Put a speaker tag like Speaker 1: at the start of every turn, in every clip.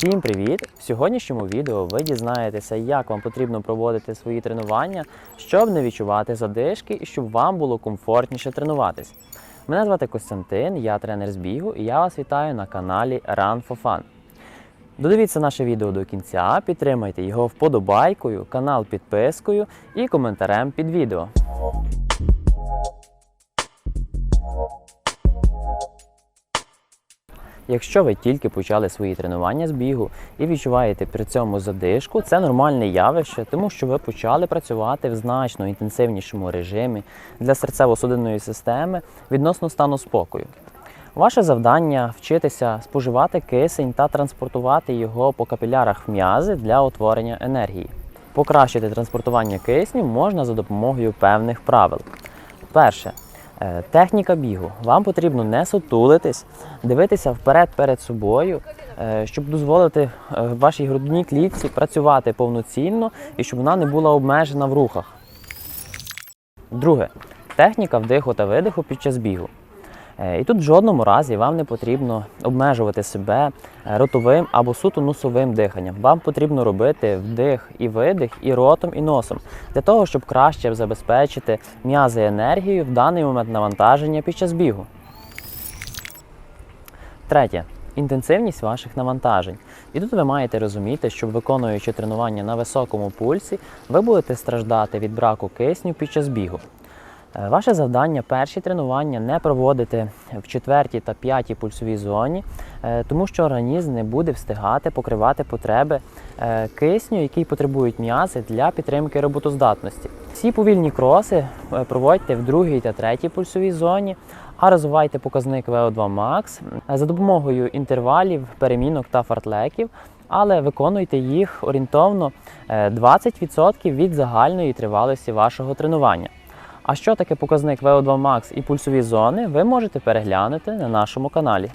Speaker 1: Всім привіт! В сьогоднішньому відео ви дізнаєтеся, як вам потрібно проводити свої тренування, щоб не відчувати задишки і щоб вам було комфортніше тренуватись. Мене звати Костянтин, я тренер з бігу, і я вас вітаю на каналі Run for Fun. Додивіться наше відео до кінця, підтримайте його вподобайкою, канал підпискою і коментарем під відео. Якщо ви тільки почали свої тренування з бігу і відчуваєте при цьому задишку, це нормальне явище, тому що ви почали працювати в значно інтенсивнішому режимі для серцево-судинної системи відносно стану спокою. Ваше завдання вчитися споживати кисень та транспортувати його по капілярах м'язи для утворення енергії. Покращити транспортування кисню можна за допомогою певних правил. Перше, Техніка бігу. Вам потрібно не сутулитись, дивитися вперед перед собою, е, щоб дозволити е, вашій грудній клітці працювати повноцінно і щоб вона не була обмежена в рухах. Друге техніка вдиху та видиху під час бігу. Е, І тут в жодному разі вам не потрібно обмежувати себе е, ротовим або суто носовим диханням. Вам потрібно робити вдих і видих і ротом, і носом для того, щоб краще забезпечити м'язи енергією в даний момент навантаження під час бігу. Третє. Інтенсивність ваших навантажень. І тут ви маєте розуміти, що виконуючи тренування на високому пульсі, ви будете страждати від браку кисню під час бігу. Е, Ваше завдання перші тренування не проводити в четвертій та п'ятій пульсовій зоні, е, тому що організм не буде встигати покривати потреби е, кисню, який потребують м'язи для підтримки роботоздатності. Всі повільні кроси проводьте в другій та третій пульсовій зоні, а розвивайте показник VO2 Max е, за допомогою інтервалів, перемінок та фартлеків. Але виконуйте їх орієнтовно е, 20% від загальної тривалості вашого тренування. А що таке показник VO2 Max і пульсові зони, ви можете переглянути на нашому каналі.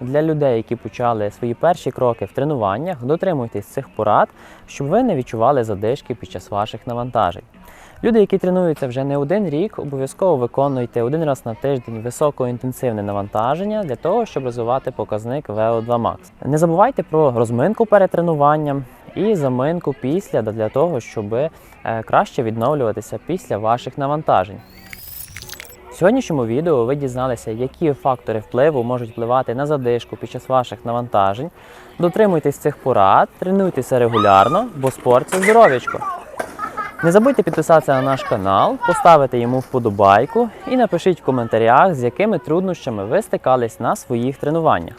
Speaker 1: Для людей, які почали свої перші кроки в тренуваннях, дотримуйтесь цих порад, щоб ви не відчували задишки під час ваших навантажень. Люди, які тренуються вже не один рік, обов'язково виконуйте один раз на тиждень високоінтенсивне навантаження для того, щоб розвивати показник VO2 Max. Не забувайте про розминку перед тренуванням і заминку після для того, щоб е, краще відновлюватися після ваших навантажень. В сьогоднішньому відео ви дізналися, які фактори впливу можуть впливати на задишку під час ваших навантажень. Дотримуйтесь цих порад, тренуйтеся регулярно, бо спорт це здоров'ячко. Не забудьте підписатися на наш канал, поставити йому вподобайку і напишіть в коментарях, з якими труднощами ви стикались на своїх тренуваннях.